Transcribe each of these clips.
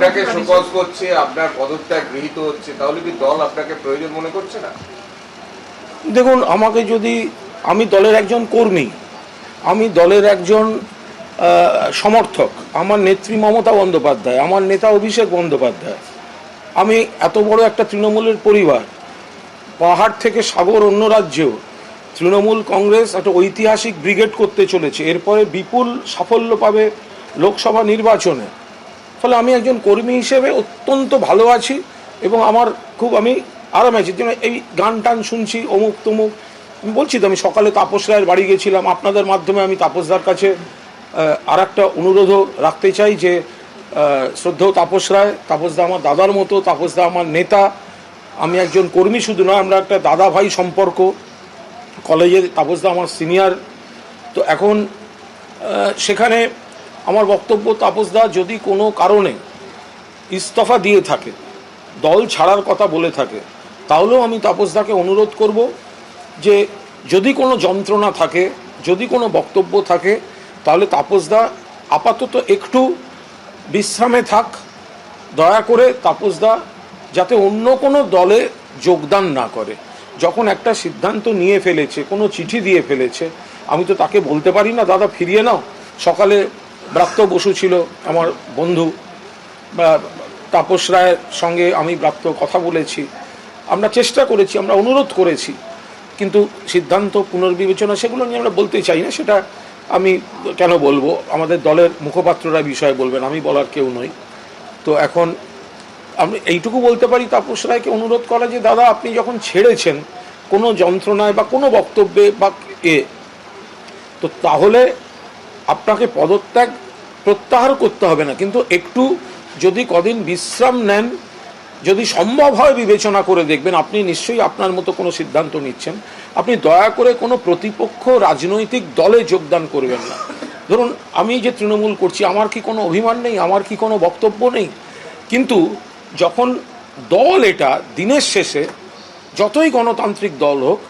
আপনাকে শোকজ করছে আপনার পদত্যাগ গৃহীত হচ্ছে তাহলে কি দল আপনাকে প্রয়োজন মনে করছে না? দেখুন আমাকে যদি আমি দলের একজন কর্মী আমি দলের একজন সমর্থক আমার নেত্রী মমতা বন্দ্যোপাধ্যায় আমার নেতা অভিষেক বন্দ্যোপাধ্যায় আমি এত বড় একটা তৃণমূলের পরিবার পাহাড় থেকে সাগর অন্য রাজ্যেও তৃণমূল কংগ্রেস একটা ঐতিহাসিক ব্রিগেড করতে চলেছে এরপরে বিপুল সাফল্য পাবে লোকসভা নির্বাচনে। ফলে আমি একজন কর্মী হিসেবে অত্যন্ত ভালো আছি এবং আমার খুব আমি আরামে আছি। যেমন এই গান টান শুনছি, অমুক তমুক। আমি বলছি তো, আমি সকালে তাপস রায়ের বাড়ি গেছিলাম। আপনাদের মাধ্যমে আমি তাপসদার কাছে আর একটা অনুরোধও রাখতে চাই যে শ্রদ্ধেয় তাপস রায় তাপসদা আমার দাদার মতো তাপসদা আমার নেতা। আমি একজন কর্মী, শুধু নয়, আমরা একটা দাদা ভাই সম্পর্ক। কলেজে তাপসদা আমার সিনিয়র। তো এখন সেখানে আমার বক্তব্য তাপসদা যদি কোনো কারণে ইস্তফা দিয়ে থাকে, দল ছাড়ার কথা বলে থাকে, তাহলেও আমি তাপসদাকে অনুরোধ করব যে যদি কোনো যন্ত্রণা থাকে, যদি কোনো বক্তব্য থাকে, তাহলে তাপসদা আপাতত একটু বিশ্রামে থাক। দয়া করে তাপসদা যাতে অন্য কোনো দলে যোগদান না করে। যখন একটা সিদ্ধান্ত নিয়ে ফেলেছে, কোনো চিঠি দিয়ে ফেলেছে, আমি তো তাকে বলতে পারি না, দাদা, ফিরিয়ে নাও। সকালে ব্রাত্য বসু ছিল আমার বন্ধু। বা তাপস রায়ের সঙ্গে আমি ব্রাত্য কথা বলেছি। আমরা চেষ্টা করেছি, আমরা অনুরোধ করেছি। কিন্তু সিদ্ধান্ত পুনর্বিবেচনা সেগুলো নিয়ে আমরা বলতে চাই না, সেটা আমি কেন বলব? আমাদের দলের মুখপাত্ররা বিষয়ে বলবেন, আমি বলার কেউ নই। তো এখন আমি এইটুকু বলতে পারি তাপস রায়কে অনুরোধ করা যে, দাদা, আপনি যখন ছেড়েছেন কোনো যন্ত্রণায় বা কোনো বক্তব্যে বা এ, তো তাহলে আপনাকে পদত্যাগ প্রত্যাহার করতে হবে না। কিন্তু একটু যদি কদিন বিশ্রাম নেন, যদি সম্ভব হয় বিবেচনা করে দেখবেন, আপনি নিশ্চয়ই আপনার মতো কোনো সিদ্ধান্ত নিচ্ছেন। আপনি দয়া করে কোনো প্রতিপক্ষ রাজনৈতিক দলে যোগদান করবেন না। ধরুন, আমি যে তৃণমূল করছি, আমার কি কোনো অভিমান নেই? আমার কি কোনো বক্তব্য নেই? কিন্তু যখন দল এটা দিনের শেষে, যতই গণতান্ত্রিক দল হোক,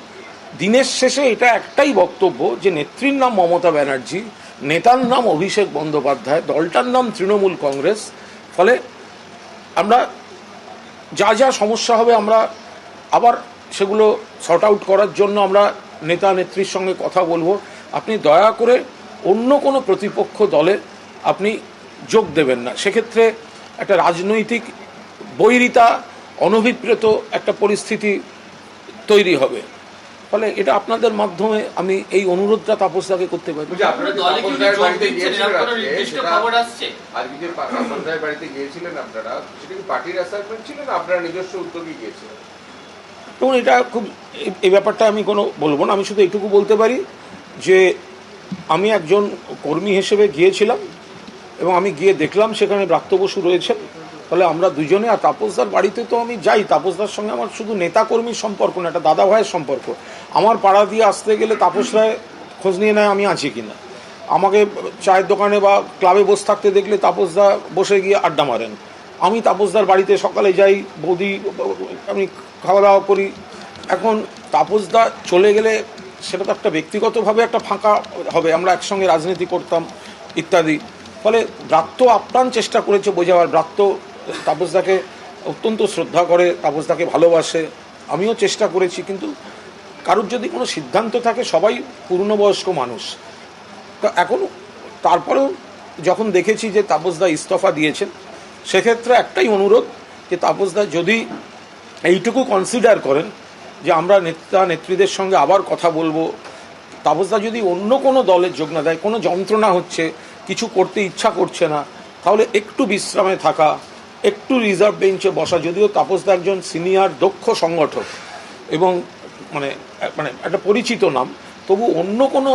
দিনের শেষে এটা একটাই বক্তব্য যে নেত্রীর নাম মমতা ব্যানার্জি নেতার নাম অভিষেক বন্দ্যোপাধ্যায়, দলটার নাম তৃণমূল কংগ্রেস, ফলে আমরা যা যা সমস্যা হবে আমরা আবার সেগুলো সর্ট আউট করার জন্য আমরা নেতা নেত্রীর সঙ্গে কথা বলব। আপনি দয়া করে অন্য কোনো প্রতিপক্ষ দলে আপনি যোগ দেবেন না। সেক্ষেত্রে একটা রাজনৈতিক বৈরিতা, অনভিপ্রেত একটা পরিস্থিতি তৈরি হবে। ফলে এটা আপনাদের মাধ্যমে আমি এই অনুরোধটা তাপসদাকে করতে পারি। এবং এটা খুব এই- এই ব্যাপারটা আমি কোনো বলব না আমি শুধু এইটুকু বলতে পারি যে আমি একজন কর্মী হিসেবে গিয়েছিলাম এবং আমি গিয়ে দেখলাম সেখানে ব্রাত্য বসু রয়েছেন। ফলে আমরা দুজনে আর তাপসদার বাড়িতে তো আমি যাই। তাপসদার সঙ্গে আমার শুধু নেতা কর্মীর সম্পর্ক না একটা দাদা ভাইয়ের সম্পর্ক। আমার পাড়া দিয়ে আসতে গেলে তাপস রায় খোঁজ নিয়ে নেয় আমি আছি কিনা। আমাকে চায়ের দোকানে বা ক্লাবে বসে থাকতে দেখলে তাপসদা বসে গিয়ে আড্ডা মারেন। আমি তাপসদার বাড়িতে সকালে যাই, বৌদি, আমি খাওয়া দাওয়া করি। এখন তাপসদা চলে গেলে সেটা তো একটা ব্যক্তিগতভাবে একটা ফাঁকা হবে, আমরা একসঙ্গে রাজনীতি করতাম ইত্যাদি। ফলে ব্রাত্য আপ্রাণ চেষ্টা করেছে বোঝাবার, ব্রাত্য তাপসদাকে অত্যন্ত শ্রদ্ধা করে, তাপসদাকে ভালোবাসে। আমিও চেষ্টা করেছি, কিন্তু কারোর যদি কোনো সিদ্ধান্ত থাকে, সবাই পূর্ণবয়স্ক মানুষ। তো এখন তারপরেও যখন দেখেছি যে তাপসদা ইস্তফা দিয়েছেন, সেক্ষেত্রে একটাই অনুরোধ যে তাপসদা যদি এইটুকু কনসিডার করেন যে আমরা নেতা নেত্রীদের সঙ্গে আবার কথা বলব, তাপসদা যদি অন্য কোনো দলে যোগ না দেয়, কোনো যন্ত্রণা হচ্ছে, কিছু করতে ইচ্ছা করছে না, তাহলে একটু বিশ্রামে থাকা একটু রিজার্ভ বেঞ্চে বসা, যদিও তাপসদা একজন সিনিয়র দক্ষ সংগঠক এবং মানে মানে একটা পরিচিত নাম, তবু অন্য কোনো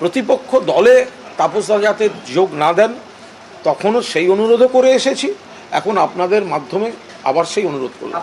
প্রতিপক্ষ দলে তাপসদা যাতে যোগ না দেন, তখনও সেই অনুরোধও করে এসেছি। এখন আপনাদের মাধ্যমে আবার সেই অনুরোধ করলাম।